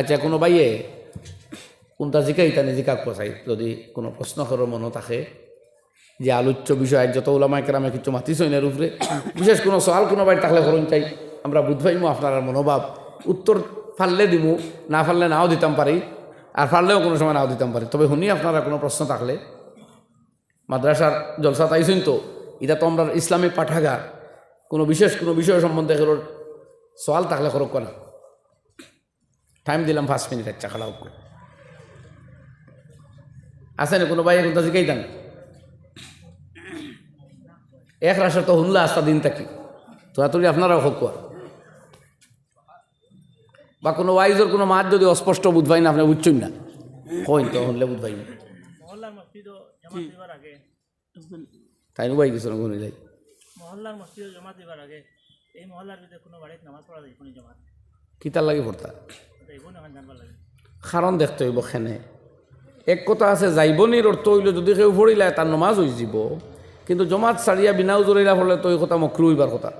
আচ্ছা কোনো বাইয়ে কোনটা জিকাই তানে জিকাক পচাই? যদি কোনো প্রশ্ন করার মনে থাকে যে আলোচ্য বিষয়, যত ওলামায় কেরামে কিছু মাতিছই না উপরে বিশেষ কোনো সওয়াল কোনো বাড়ি থাকলে করুন চাই। আমরা বুঝবাইমু আপনার মনোভাব। উত্তর ফাললে দিমু, না ফাললে নাও দিতাম পারি, আর ফাললেও কোনো সময় নাও দিতাম পারি। তবে শুনি আপনারা কোনো প্রশ্ন থাকলে। মাদ্রাসার জলসা তাইছেন তো এটা তো আমরা ইসলামী পাঠাগার। কোনো বিশেষ কোনো বিষয় সম্বন্ধে সওয়াল থাকলে করুক না টাইম দিলাম পাঁচ মিনিট আচ্ছা খালা হোক আসেন কোনো ভাই এখন শিখাই দেন? এক রাশে তো হুনলা আস্তা দিন থাকি। তোরাতুরি আপনারাও হোক আর। বা কোনো ওয়াইজের কোনো মাত যদি অস্পষ্ট বুঝবাই না আপনি বুঝছেন না? কইন তো শুনলে বুঝবাই না। মহল্লার মসজিদও জমা আগে। তাই নুবাই কিছু না গুনে যাই। মহল্লার জমা দিবার আগে। এই মহল্লার ভিতরে কোনো বাড়িতে নামাজ পড়া যায় কোনো জমা কিতার লাগি পড়তা? কারণ দেখতে হইব খেনে। এক কথা আছে, যাইবনির অর্থ হইল যদি কেউ পড়িলে তার নমাজ হয়ে যাব। কিন্তু জমাত ছাড়িয়া বিনাও জরিলা পড়লে তো এই কথা মক্রু হইবার কথা।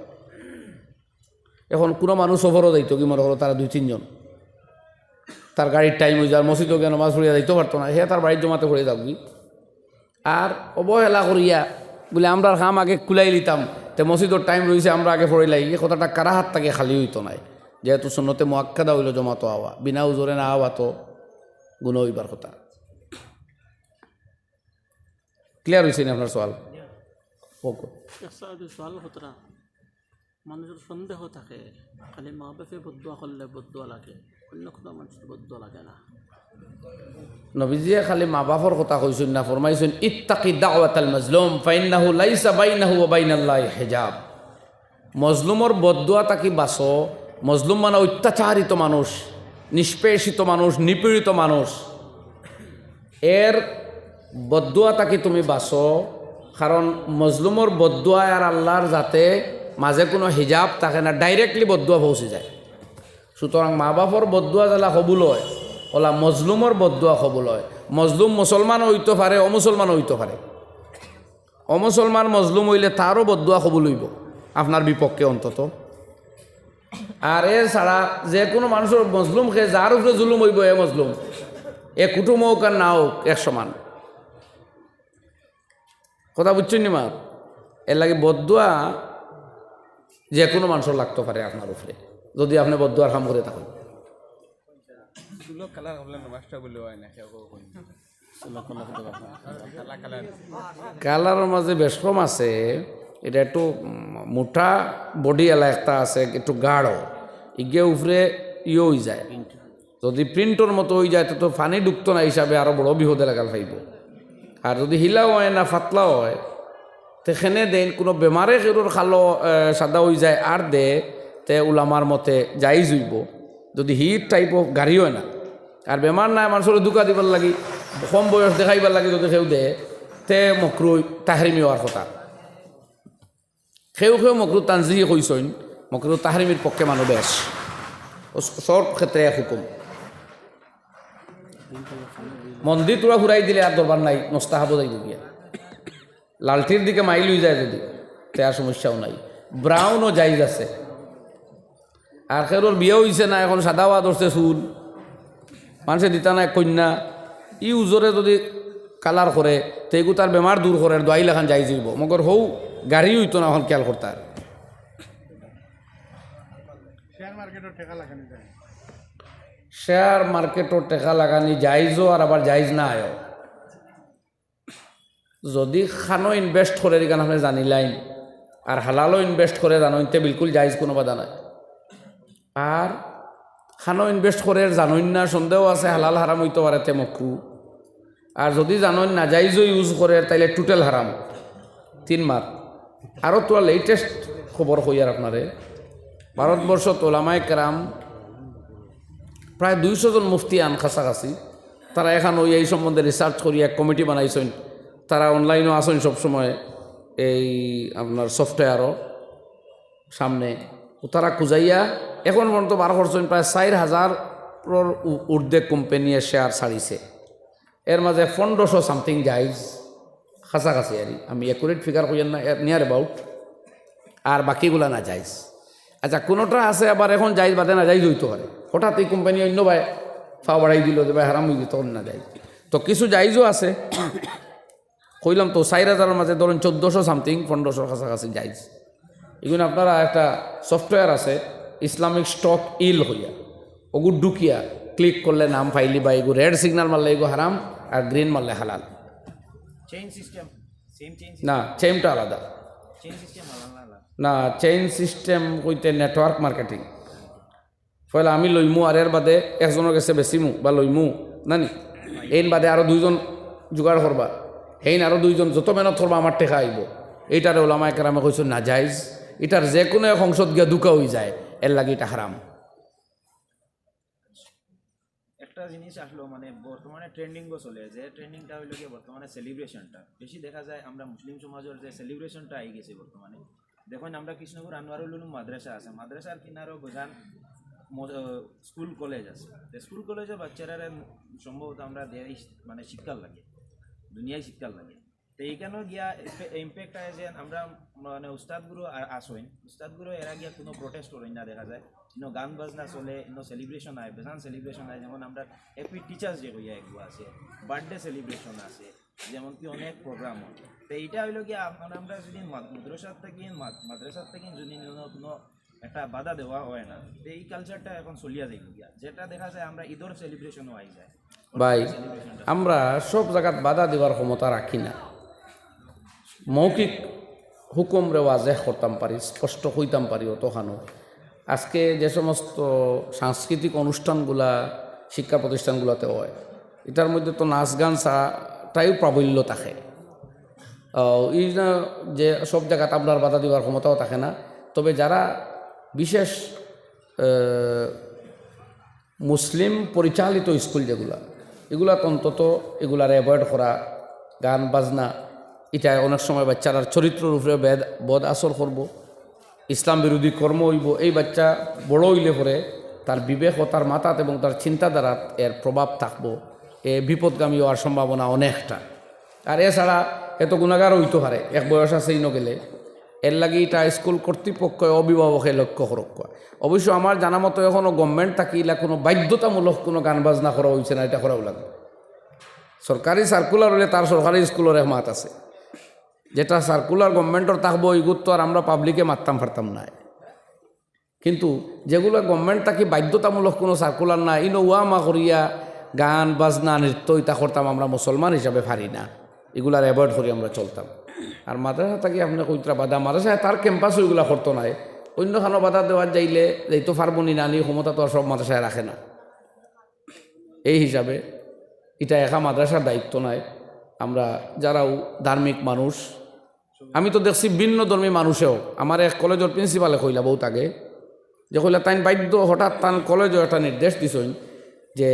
এখন কোনো মানুষ সফরও যাইতো কি, মনে হলো তারা দুই, তিনজন। তার গাড়ির টাইম হয়ে যার মসজিদও গিয়ে নমাজ পড়িয়া যাইতে পারতো না। সে তার বাড়ির জমাতে পড়ে যাবি। আর অবহেলা করিয়া বলে আমরা কাম আগে কুলাই লিতাম। তে মসজিদর টাইম রয়েছে আমরা আগে পড়িলাই এই কথাটা কারা হাত থেকে খালি হইতো নাই। যেহেতু সুন্নতে মোয়াক্কাদা হইল জমাতো আওয়া বিনা উজোরে না আওয়া তো গুণ হইবার কথা। ক্লিয়ার হয়েছে না আপনার সওয়াল? ওকে। সোয়াল হতরা মানুষের সন্দেহ থাকে খালি মা বাপে বদুয়া করলে বদুয়া লাগে অন্য কোনো মানুষের বদুয়া লাগে না। নবীজিয়ে খালি মা বাপর কথা কইছেন না ফরমাইছেন ইত্তাকি দাওয়াতাল মাজলুম ফাইন্নাহু লাইসা বাইনাহু ওয়া বাইনাল্লাহি হিজাব। মজলুমর বদুয়া তাকি বাসো মজলুম মানে অত্যাচারিত মানুষ, নিষ্পেষিত মানুষ, নিপীড়িত মানুষ। এর বদুয়া তাকি তুমি বাসো কারণ মজলুমর বদুয়া আর আল্লাহর যাতে মাঝে কোনো হিজাব থাকে না ডাইরেক্টলি বদুয়া পৌঁছে যায়। সুতরাং মা বাপর বদুয়া জ্বালা কবুল ওলা মজলুমর বদুয়া কবুল মজলুম মুসলমান হইতে পারে অমুসলমান হইতে পারে অমুসলমান মজলুম হইলে তারও বদুয়া কবুল হইব আপনার বিপক্ষে অন্তত। আর এর ছাড়া যে কোনো মানুষের মজলুম খে যার উপরে জুলুম হইব এ মজলুম। এ কুটুম হোক আর না হোক এক সমান। কথা বুঝছেন নি মা? এর লাগে বদুয়া যে কোনো মানুষের লাগতে পারে আপনার উপরে। যদি আপনি বদুয়ার কাম করে থাকেন। হয় কালারের মাঝে বেশ কম আছে। এটা একটু মোটা বডি এলা একটা আছে একটু গাঢ়। ইগে উপরে ইয়ে হয়ে যায়। যদি প্রিন্টর মতো হয়ে যায় তো তো ফানি ঢুকতো না হিসাবে আরও বড় বিপদে লাগাল খাইব আর যদি হিলাও হয় না ফাতলাও হয় তেখানে দেন কোনো বেমারে কেউর খালো সাদা হয়ে যায় আর দে তে উলামার মতে যাই জুইব। যদি হিট টাইপ অফ গাড়ি হয় না আর বেমার নাই মানুষের দুকা দিবার লাগি কম বয়স দেখাইবার লাগে যদি কেউ দে তে মকরু তাহারিমি হওয়ার কথা। সেও সেও মকরু তানজি কইসইন মকরু তাহারিমির পক্ষে মানুহ বেশ সব ক্ষেত্রে এক হুকুম। মন্দির তোরা ঘুরাই দিলে আর দরবার নাই নস্তা হাবো যাইব গিয়া লালটির দিকে মাইল হয়ে যায় যদি তে আর সমস্যাও নাই। ব্রাউনও জাইজ আছে। আর খেরোর বিয়ে হয়েছে না, এখন সাদা ওয়া ধরছে চুল মানুষে দিতা নাই কন্যা। ই উজরে যদি কালার করে তেগু তার বেমার দূর করে দোয়াই লেখান যাই যাইব মগর হৌ গাড়ি হইতো না এখন খেয়াল করতার শেয়ার মার্কেটও টেকা লাগানি যাইজও আর আবার যাইজ না আয়। যদি খানো ইনভেস্ট করে এখানে আপনি জানিলাইন আর হালালও ইনভেস্ট করে জানোইন তে বিলকুল যাইজ কোনো বাধা নাই। আর খানো ইনভেস্ট করে জানোইন না সন্দেহ আছে হালাল হারাম হইতে পারে তে মকরু আর যদি জানোইন না যাইজও ইউজ করে তাইলে টোটাল হারাম। তিন মার আরও তোরা লেটেস্ট খবর হই আর আপনারে। ভারতবর্ষ তোলামায় কেরাম প্রায় দুইশো জন মুফতি আন কাছাকাছি। তারা এখন ওই এই সম্বন্ধে রিসার্চ এক কমিটি বানাইছেন। তারা অনলাইনও আসেন সবসময় এই আপনার সফটওয়্যারও সামনে। তারা খুঁজাইয়া এখন পর্যন্ত বার করছেন প্রায় চার হাজার ঊর্ধ্বে কোম্পানিয়ে শেয়ার ছাড়িছে। এর মাঝে পনেরোশো সামথিং যাইজ কাছাকাছি আর আমি একুরেট ফিগার করি না নিয়ার অ্যাবাউট আর বাকিগুলা না যাইজ আচ্ছা কোনোটা আছে আবার এখন যাইজ বাদে না যাইজ হইতে পারে হঠাৎ এই কোম্পানি অন্য ভাই ফা বাড়াই দিল যে ভাই হারাম হয়ে গেছে না যাই তো কিছু যাইজও আছে। কইলাম তো চার হাজারের মাঝে ধরুন চোদ্দোশো সামথিং পনেরোশোর কাছাকাছি যাইজ। এগুলো আপনারা একটা সফটওয়্যার আছে ইসলামিক স্টক ইল হইয়া। ওগু ঢুকিয়া ক্লিক করলে নাম ফাইলি বা এগু রেড সিগনাল মারলে এগু হারাম, আর গ্রিন মারলে হালাল। চেইন সিস্টেম সেম চেইন না চেমটা আলাদা। চেইন সিস্টেম আলাদা আলাদা। না চেইন সিস্টেম কইতে নেটওয়ার্ক মার্কেটিং ফলে আমি লইমু আর এর বাদে একজনের কাছে বেচিমু বা লইমু নানি? এইন বাদে আরও দুইজন জোগাড় করবা সেইন আরও দুইজন যত মেহনত করবা আমার টেকা আইব এইটারে ওলামা কেরামে কইছো না যাইজ এটার যে কোনো এক অংশত গিয়া দুকা হয়ে যায়। এর লাগে এটা হারাম একটা জিনিস আসলো মানে বর্তমানে ট্রেন্ডিং চলে যে ট্রেন্ডিংটা হইল কি বর্তমানে সেলিব্রেশনটা বেশি দেখা যায় আমরা মুসলিম সমাজের যে সেলিব্রেশনটা আই গেছে বর্তমানে। দেখুন, আমরা কৃষ্ণপুর আনোয়ারুল উলুম মাদ্রাসা আছে। মাদ্রাসার কিনারও বোঝান স্কুল কলেজ আছে। তো স্কুল কলেজে বাচ্চারা সম্ভবত আমরা দেয় মানে শিক্ষার লাগে। দুনিয়ায় শিক্ষার লাগে। তো এইখানেও গিয়া ইম্প্যাক্ট আছে আমরা মানে উস্তাদগুলো আসেন উস্তাদগুলো এরা গিয়া কোনো প্রোটেস্ট করেন না দেখা যায়। ইনো গান বাজনা চলে ইনো সেলিব্রেশন হয় বেজান সেলিব্রেশন হয় যেমন আমরা হ্যাপি টিচার্স ডে হইয়া এগুলো আছে বার্থডে সেলিব্রেশন আছে যেমন কি অনেক প্রোগ্রাম তো এইটা হইল কি আপনার আমরা যদি মাদ- মাদ্রাসার থেকে মাদ- মাদ্রাসার থেকে যদি কোনো একটা বাধা দেওয়া হয় না তো এই কালচারটা এখন চলিয়া যাইব গিয়া। যেটা দেখা যায় আমরা ঈদর সেলিব্রেশনও আই যায়। ভাই আমরা সব জায়গাত বাধা দেওয়ার ক্ষমতা রাখি না। মৌখিক হুকুম রে ওয়াজেহ করতাম পারি স্পষ্ট হইতাম পারি অতখানো। আজকে যে সমস্ত সাংস্কৃতিক অনুষ্ঠানগুলা, শিক্ষা প্রতিষ্ঠানগুলোতে হয়, এটার মধ্যে তো নাচ গান ছাড়াটাই প্রাবল্য থাকে। এই যে সব জায়গাতে আপনার বাধা দেওয়ার ক্ষমতাও থাকে না। তবে যারা বিশেষ মুসলিম পরিচালিত স্কুল যেগুলা এগুলা অন্তত এগুলার অ্যাভয়েড করা, গান, বাজনা, এটা অনেক সময় বাচ্চারার চরিত্রের উপরে বেদ, বদ আসর করব। ইসলাম বিরোধী কর্ম হইব, এই বাচ্চা বড় হইলে পরে তার বিবেক ও তার মাতাত এবং তার চিন্তাধারাত এর প্রভাব থাকব। এ বিপদগামী হওয়ার সম্ভাবনা অনেকটা। আর এছাড়া এত গুণাগার হইতে পারে, এক বয়স আছে ইনো গেলে। এর লাগে এটা স্কুল কর্তৃপক্ষ অভিভাবকে লক্ষ্য করক অবশ্য আমার জানা মতো এখনও গভর্নমেন্ট থাকি কোনো বাধ্যতামূলক কোনো গান বাজনা করা হয়েছে না, এটা করাও লাগবে। সরকারি সার্কুলার হলে তার সরকারি স্কুলের একমাত আছে। যেটা সার্কুলার গভর্নমেন্টর থাকব ওইগুলো তো আর আমরা পাবলিকে মারতাম ফারতাম না কিন্তু যেগুলো গভর্নমেন্ট থাকি বাধ্যতামূলক কোনো সার্কুলার না ইনো ওয়া মা করিয়া গান, বাজনা, নৃত্য ইতা করতাম আমরা মুসলমান হিসাবে পারি না। এগুলার অ্যাভয়েড করি আমরা চলতাম। আর মাদ্রাসা থাকি আপনি কইতরা বাধা মাদ্রাসায় তার ক্যাম্পাস ওইগুলা করতো নাই। অন্য অন্যখানো বাধা দেওয়ার যাইলে এই যাইতো পারবনি নানি ক্ষমতা তো আর সব মাদ্রাসায় রাখে না। এই হিসাবে এটা একা মাদ্রাসার দায়িত্ব নয় আমরা যারাও ধার্মিক মানুষ আমি তো দেখছি ভিন্ন ধর্মী মানুষেও। আমার এক কলেজের প্রিন্সিপালে কইলা বহুত আগে, যে কইলা তাই বাধ্য হঠাৎ তান কলেজও একটা নির্দেশ দিছইন যে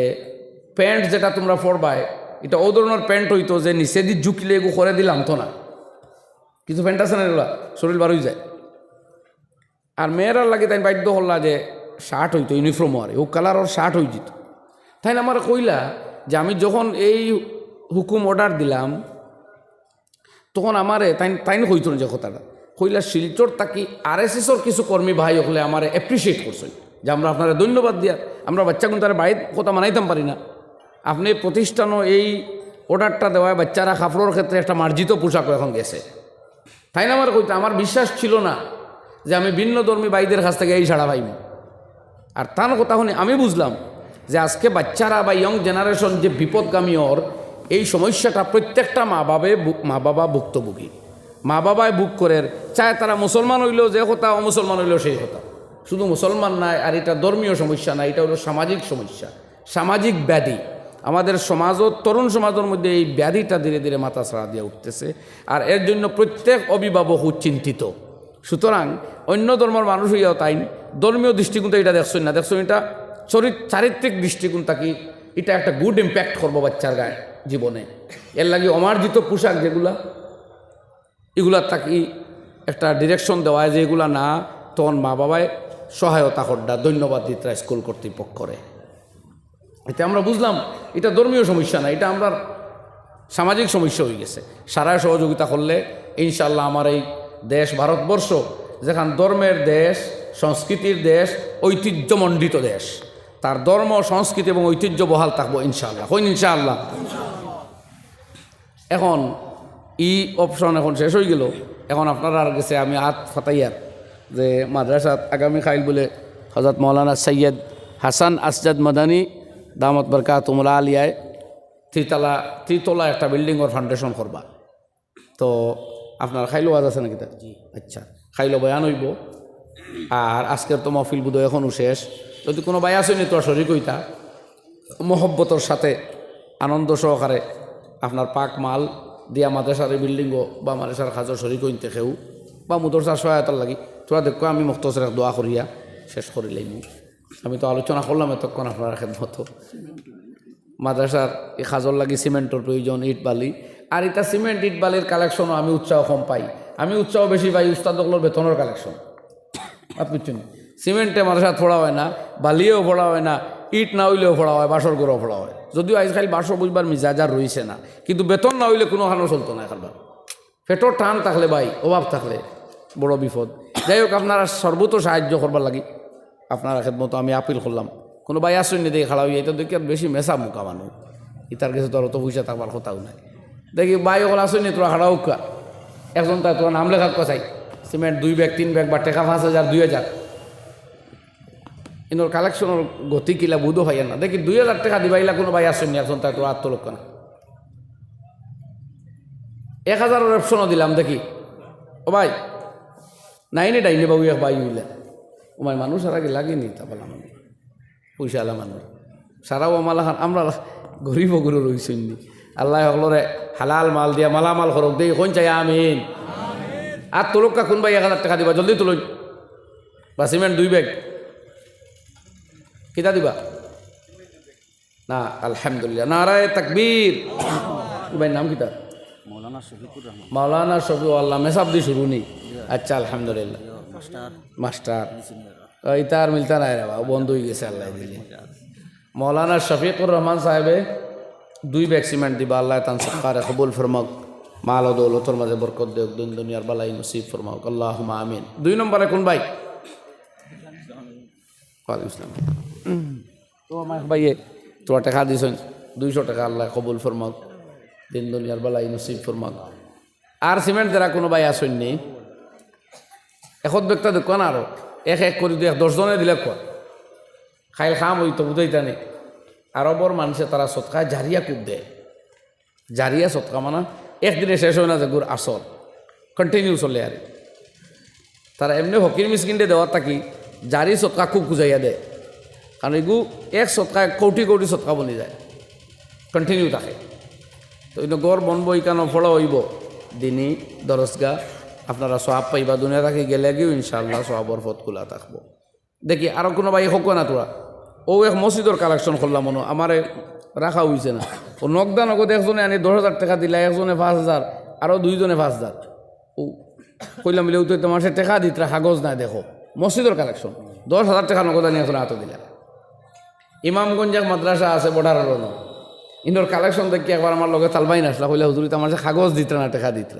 প্যান্ট যেটা তোমরা পরবায় এটা ও ধরনের প্যান্ট হইতো যে নিচে দি ঝুঁকিলে এগু করে দিলাম তো না কিছু প্যান্ট আছে না এগুলা? শরীর বার হয়ে যায়। আর মেয়েরার লাগে তাই বাধ্য হল্লা যে শার্ট হইতো, ইউনিফর্ম আর ও কালারর শার্ট হয়ে যেত তাই আমার কইলা যে আমি যখন এই হুকুম অর্ডার দিলাম তখন আমারে তাই তাই না যে কথাটা। কইলা, শিলচর তাকি আর এস এসর কিছু কর্মী ভাই হলে আমারে অ্যাপ্রিসিয়েট করছেন যে আমরা আপনারা ধন্যবাদ দিয়া, আমরা বাচ্চা কিন্তু তার বাড়ির কথা মানাইতাম পারি না। আপনি প্রতিষ্ঠানও এই অর্ডারটা দেওয়ায় বাচ্চারা কাপড়ের ক্ষেত্রে একটা মার্জিত পোশাক এখন গেছে। তাই না আমার কইতে, আমার বিশ্বাস ছিল না যে আমি ভিন্ন ধর্মী ভাইদের কাছ থেকে এই ছাড়া পাইব আর তার কথা শুনে আমি বুঝলাম যে আজকে বাচ্চারা বা ইয়ং জেনারেশন যে বিপদগামী ওর এই সমস্যাটা প্রত্যেকটা মা বাবে মা বাবা ভুক্তভোগী। মা বাবায় বুক করে চায় তারা মুসলমান হইলেও যে কথা, অমুসলমান হইলেও সেই কথা। শুধু মুসলমান নাই আর এটা ধর্মীয় সমস্যা না, এটা হলো সামাজিক সমস্যা, সামাজিক ব্যাধি। আমাদের সমাজও, তরুণ সমাজের মধ্যে এই ব্যাধিটা ধীরে ধীরে মাথা ছাড়া দিয়ে উঠতেছে, আর এর জন্য প্রত্যেক অভিভাবক চিন্তিত সুতরাং অন্য ধর্মের মানুষ হইয়াও তাই ধর্মীয় দৃষ্টিকোণ তো এটা দেখছেন না, দেখছেন এটা চরিত, চারিত্রিক দৃষ্টিকোণ থাকি এটা একটা গুড ইম্প্যাক্ট করব বাচ্চার গায়ে। জীবনে। এর লাগে অমার্জিত পোশাক যেগুলা এগুলার থাকি একটা ডিরেকশন দেওয়া যে এগুলা না, তখন মা বাবায় সহায়তা করডা ধন্যবাদ দিতরা স্কুল কর্তৃপক্ষরে। এতে আমরা বুঝলাম, এটা ধর্মীয় সমস্যা না, এটা আমরা সামাজিক সমস্যা হয়ে গেছে। সারা সহযোগিতা করলে ইনশাল্লাহ আমার এই দেশ, ভারতবর্ষ, যেখান ধর্মের দেশ, সংস্কৃতির দেশ, ঐতিহ্যমণ্ডিত দেশ, তার ধর্ম, সংস্কৃতি এবং ঐতিহ্য বহাল থাকব ইনশাআল্লাহ। হইন ইনশাআল্লাহ। এখন ই অপশন এখন শেষ হয়ে গেল। এখন আপনারা আর গেছে আমি হাত ফাতাইয়ার যে মাদ্রাসাত আগামী খাইল বলে হজরত মৌলানা সৈয়দ হাসান আসজাদ মাদানী দামত বরকা তুমলা আলিয়ায় ত্রিতলা ত্রিতলা একটা বিল্ডিংয়ের ফাউন্ডেশন করবা। তো আপনার খাইলো আজ আছে নাকি জি। আচ্ছা খাইলো বয়ান হইব। আর আজকের তো মহফিল বুধ এখনও শেষ। যদি কোনো ভাই আসেনি তো শরিক হইতা। মহব্বতর সাথে আনন্দ সহকারে আপনার পাক মাল দিয়া মাদ্রাসার বিল্ডিংও বা মাদ্রাসার খাজর শরিক হইতে খেউ বা মুদরসার সহায়তার লাগি তোরা দেখো আমি মুক্তসের দোয়া করিয়া শেষ করি লাইম। আমি তো আলোচনা করলাম এতক্ষণ আপনার খেদমতো। মাদ্রাসার এই খাজর লাগি সিমেন্টের প্রয়োজন ইট বালি। আর এটা সিমেন্ট ইট বালির কালেকশনও আমি উৎসাহ কম পাই। আমি উৎসাহ বেশি পাই উস্তাদগুলোর বেতনের কালেকশন আপনি চিনি সিমেন্টে মাদ্রাসা ফোড়া হয় না, বালিয়েও ফোড়া হয় না, ইট না হইলেও ফোড়া হয় বাসর করেও ফোড়া হয়। যদিও আজকাল বাসর বুঝবার মিজাজ আর রয়েছে না, কিন্তু বেতন না হইলে কোনো হানো চলতো না এখানবার পেটর টান থাকলে ভাই, অভাব থাকলে, বড় বিপদ। যাই হোক, আপনারা সর্বত সাহায্য করবার লাগি। আপনারা মতো আমি আপিল করলাম। কোনো ভাই আসুন নি দেখি খাড়া হইয়া এটা দেখি আর বেশি মেসা মুখা মানুষ। ইতার কাছে তোর অত পয়সা থাকবার কথাও নাই। দেখি, ভাই ওগুলো আসুন নি তোরা খাড়া উকা একজন তাই তোর নাম লেখা কথাই সিমেন্ট দুই ব্যাগ, তিন ব্যাগ বা টেকা পাঁচ হাজার, দুই হাজার। ইনোর কালেকশনের গতি কিলা বুধও হয় না। দেখি দুই হাজার টাকা দিবাইলা কোনো ভাই আসেন নি একজন, তাই তোর আত্মলক্ষ না এক হাজারের অপশনও দিলাম, দেখি। ও ভাই, নাইনে ডাইনে বাবু, এক ভাই হইলে। ভাই, মানুষ আর আগে লাগেনি তা বললাম পয়সা আলা মানুষ। সারাও আমালা আমরা গরিব গরু রইছেন নি। আল্লাহ সকলরে হালাল মাল দিয়া মালামাল করক দেই কোন চাই, আমিন। আর তোলকা কোন ভাই এক হাজার টাকা দিবা, জলদি তুলুন। বা সিমেন্ট দুই ব্যাগ। কিতা দিবা না আলহামদুলিল্লাহ নারায় তাকবীর ভাই নাম কিতা মৌলানা শফিকুর রহমান মাওলানা শফি আল্লাহ শুরু নি আচ্ছা আলহামদুলিল্লাহ মাস্টার মাস্টার ইতার মিলতা নাই রে বাবা বন্ধ হয়ে গেছে আল্লাহ দিলে মৌলানা শফিকুর রহমান সাহেবে দুই ব্যাগ সিমেন্ট দিবা আল্লাহ তান সরকারে কবুল ফরমাক মাল ও দৌলতর মাঝে বরকত দেওক দিন দুনিয়ার বালাই নসিব ফরমাক আল্লাহ আমিন দুই নম্বরে কোন ভাই ওয়ালাইকুম আসসালাম তোমার টাকা দিছেন দুইশো টাকা আল্লাহ কবুল ফরমাক, দিন দুনিয়ার বালাই নসিব ফরমাক। আর সিমেন্ট যারা কোনো ভাই আসেন নি? এখন ব্যক্তি না আরও, এক এক করে দিয়ে দশজনে দিলে কোয়া খাইল খাম হইতো বুঝাইতা নেই আরবর মানুষে তারা সৎকা জারিয়া কূপ দেয়। জারিয়া সৎকা মানে একদিনে শেষ হয় না যে গুর আসল কন্টিনিউ চলে আর। তারা এমনি হকির মিসকিনটে দেওয়ার থাকি জারি সৎকা খুব খুঁজাইয়া দেয় কারণ এগু এক সৎকা কৌটি কৌটি সৎকা বনি যায়। কন্টিনিউ থাকে। তো কিন্তু গড় বনব ইকানো ফলো হইব? দিনই দরজগা আপনারা সব পাইবা দুনিয়া থাকি গেলে গিয়েও ইনশাল্লাহ সবর পথ খোলা থাকব। দেখি আরও কোনো ভাই হোক না তোরা ও এক মসজিদর কালেকশন করলাম মনে আমারে রাখা হয়েছে না। ও নগদা নগদ একজনে আনি দশ হাজার টাকা দিলা, একজনে পাঁচ হাজার আরও দুইজনে পাঁচ হাজার ও কইলাম বলে ও তো তোমার সে টাকা দিত কাগজ নাই দেখো। মসজিদর কালেকশন দশ হাজার টাকা নগদ আনি এখন হাতে দিলা। ইমামগঞ্জ এক মাদ্রাসা আছে বর্ডারের ন। ইন্দোর কালেকশন দেখি একবার আমার লগে তালবাই নাসলা কইলে, হুজুরি আমার সে কাগজ দিত না, টাকা দিত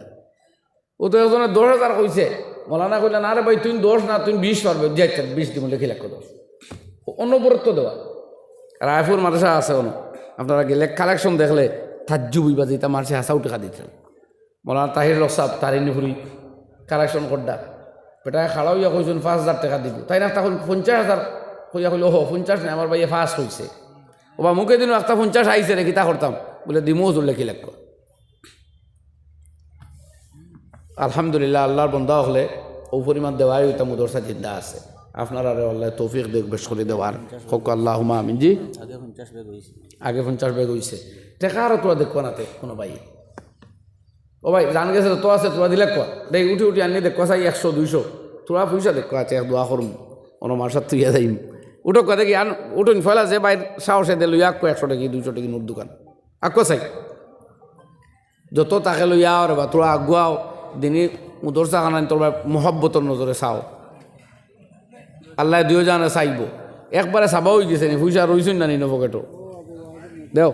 ও তো একজনে দশ হাজার কইছে। মলানা কইলে, না রে ভাই, তুই দশ না, তুই বিশ পারবে। যাইতে বিশ দিব লিখি লাখ দশ। অনবরত্ব দেওয়া। রায়পুর মাদ্রাসা আছে অন। আপনারা গেলে কালেকশন দেখলে থাজ্জু বুঝবা যেটা মারছে হাসাও টাকা দিতেন মলানা তাহির রসাব তারিনী ফুরি কালেকশন করডা। বেটায় খাড়াও ইয়া কইছেন পাঁচ হাজার টাকা দিব। তাই না? তখন পঞ্চাশ হাজার কইয়া কইল ও পঞ্চাশ নাই আমার ভাইয়ে ফার্স্ট হয়েছে ওবা মুখে দিন একটা পঞ্চাশ আইছে রে কিতা করতাম। বলে দিমও চললে কি লাগবে। আলহামদুলিল্লাহ আল্লাহর বন্ধা হলে ও পরিমাণ দেওয়াই ওইটা মুদরসা জিন্দা আছে। আপনারা আল্লাহ তৌফিক দেখ বেশ করে দেওয়ার। হোক আল্লাহ হুমা আমিন জি? আগে পঞ্চাশ বেগ হয়েছে আগে পঞ্চাশ বেগ হইছে। টেকা আরও তোরা দেখব নাতে কোনো ভাই। ও ভাই জান গেছে তো আছে তোরা দিলে কোয়া দেখ উঠি উঠি আনি দেখো চাই একশো দুইশো। তোরা পয়সা দেখো আছে দোয়া করুন অন্য মাসার তুই যাইম উঠো কথা দেখি, আন, উঠুন ফেলা যে ভাই সাহসে দিল আক্কো একশো টাকি, দুইশো টাকি নোট দোকান। আক্কো চাই। যত তাকে লইয়া আর বা, তোরা আগুয়াও দিনই মুদর চা কানান তোর মহব্বতর নজরে চাও। আল্লাহ দুই জানে চাইব। একবারে চাবা হয়ে গেছে নি পয়সা রইছেন না নি পকেটও দেও।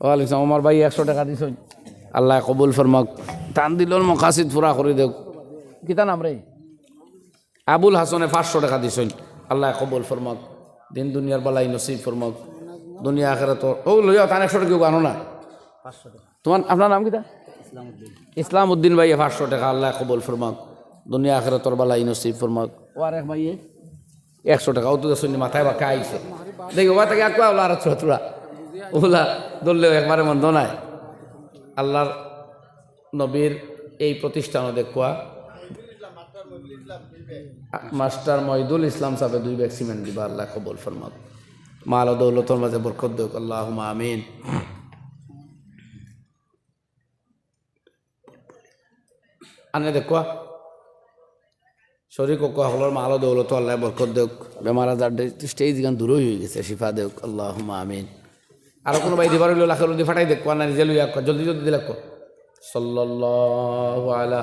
ওয়ালাইকুম আমার ভাই একশো টাকা দিছ আল্লাহ কবুল ফরমাক টান দিল মকাসিদ পুরা করে দেও কিতা নাম রে? আবুল হাসনে পাঁচশো টাকা দিছ আল্লাহ কবুল ফরমাক দিন দুনিয়ার বালাই নসিব ফরমক দুনিয়া আখেরা তো ও লইয়া তান একশো টাকা আনো না? তোমার আপনার নাম কিটা ইসলাম উদ্দিন ভাই পাঁচশো টাকা আল্লাহ কবল ফরমাক দুনিয়া আখেরা তোর বালাই নসিব ফরমাক। ও আর এক ভাইয়ে। একশো টাকা ও তো শুনি মাথায় বাঁকা আইছে। দেখি ওবা থেকে এক ওলা আর ছোটরা ওলা ধরলেও একবারে মন্দ নাই আল্লাহর নবীর এই প্রতিষ্ঠানও দেখুয়া। মাস্টার মহিদুল ইসলাম সাহেব দুই ব্যাগ সিমেন্ট দিবা, আল্লাহ কবল ফরমাক মাল ও দৌলতর মাঝে বরকত দেখ আল্লাহ আমিন। আনে দেখুয়া শরীর কোকা হলর মাল দৌলত আল্লাহ বরকত দেখ বেমার আজার স্টেজ গান দূরই হয়ে গেছে, শিফা দেখ আল্লাহ আমিন। আরও কোনো ভাই দিবার হইল, লাখের ফাটাই দেখো না নিজে লইয়া জলদি জলদি দিলে সাল্লাল্লাহু আলা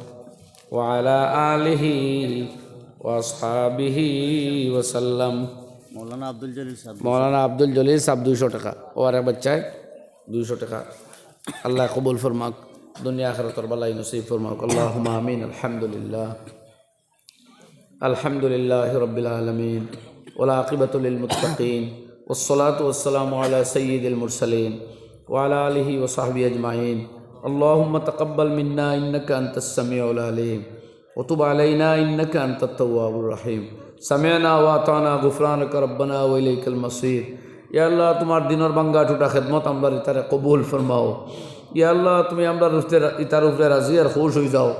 وعلى آله وأصحابه وسلم মৌলানা আব্দুল জলিল সাহেব মৌলানা আব্দুল জলিল সাহেব দুইশো টাকা ও আর এক বাচ্চায় দুইশো টাকা আল্লাহ কবুল ফরমাক দুনিয়া আখরাতর বালাই নসিব ফরমাক আল্লাহ আমিন আলহামদুলিল্লাহ الحمد لله رب العالمين والعاقبة للمتقين والصلاة والسلام على سيد المرسلين وعلى آله وصحبه أجمعين اللهم تقبل منا إنك أنت السميع العليم وتب علينا إنك أنت التواب الرحيم سمعنا واتعنا غفرانك ربنا وإليك المصير ইয়া আল্লাহ, তোমার দিনের বাঙ্গা টুটা খেদমত আমরা ইতারে কবুল ফরমাও। ইয়া আল্লাহ, তুমি আমরা ইতার উপরে রাজি আর খুশ হয়ে যাও।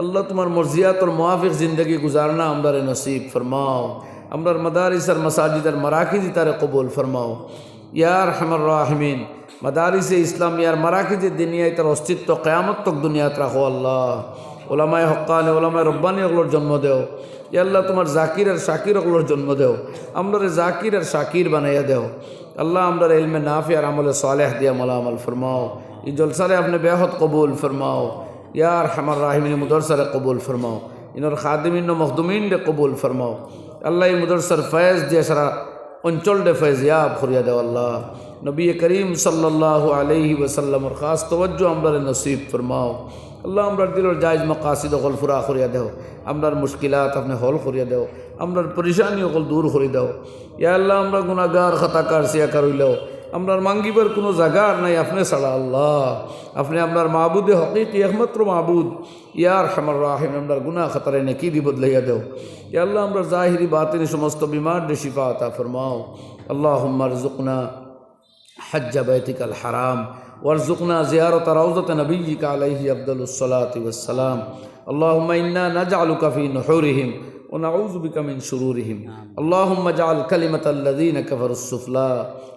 আল্লাহ, তোমার মর্জিয়া, তোর মুহাফিক জিন্দগি গুজারনা আমরা নসিব ফরমাও। আমরার মাদারিস আর মসাজিদ আর মারাকিজ ইতারে কবুল ফরমাও। ইয়া রহমান রাহমিন মাদারিসে ইসলাম ইয়ার মারাকিজ দুনিয়ায় তার অস্তিত্ব কেয়ামত দুনিয়াত রাখো আল্লাহ। ওলামায় হকানে ওলামায় রব্বানি ওগুলোর জন্ম দেও। ইয়া আল্লাহ, তোমার জাকির আর শাকির ওগুলোর জন্ম দেও। আমরা জাকির আর শাকির বানাইয়া দেও। আল্লাহ আমরা ইলমে নাফি আর আমলে সালেহ দিয়া মোলা আমল ফরমাও। এই জলসারে আপনি বেহত কবুল ফরমাও। ইয়ার হামার রাহিমিন মুদরসারে কবুল ফরমাও। ইনর খাদিমিন মখদুমিন ডে কবুল ফরমাও। আল্লাহ মুদরসার ফয়েজ দিয়ে সারা অঞ্চল ডে ফয়েজ ইয়াব খরিয়া দেও আল্লাহ। নবী করিম সাল্লাল্লাহু আলাইহি ওয়াসাল্লামর খাস তওয়াজ্জু আমরা নসিব ফরমাও। আল্লাহ আমরার দিলর জায়জ মকাসিদ অকল ফুরা করিয়া দেও। আমরার মুশকিলাত আপনি হল করিয়া দেও। আমরার পরেশানি অকল দূর করে দাও। ইয়া আল্লাহ, আমরা গুনাগার খাতাকার, সিয়াকার হইলেও আমরার মাঙ্গিবার কোনো জায়গার নাই আপনি ছাড়া আল্লাহ। আপনি আপনার মাহবুদে হকিক একমাত্র মাহবুদ ইয়ার হামার রাহিম আমরার গুনা খাতারে নেকি দি বদলাইয়া দেও। ইয়া আল্লাহ, আমরা জাহিরি, বাতিনি, সমস্ত বিমার শিফা আতা ফরমাও। আল্লাহ হুম্মার জুকনা حج بيتك الحرام. وارزقنا زيارة روضة نبيك عليه أفضل الصلاة والسلام. اللهم إنا نجعلك في نحورهم ونعوذ بك من شرورهم. اللهم اجعل كلمة الذين كفروا السفلى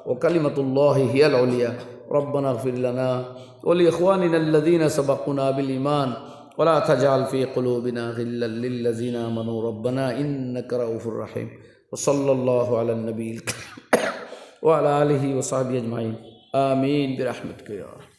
وكلمة الله هي العليا. ربنا اغفر لنا ولإخواننا الذين سبقونا بالإيمان. ولا تجعل في قلوبنا غلا للذين آمنوا. ربنا إنك رؤوف رحيم. وصلى الله على النبي الكريم. وعلى آله وصحبه أجمعين. آمين برحمتك يا رب.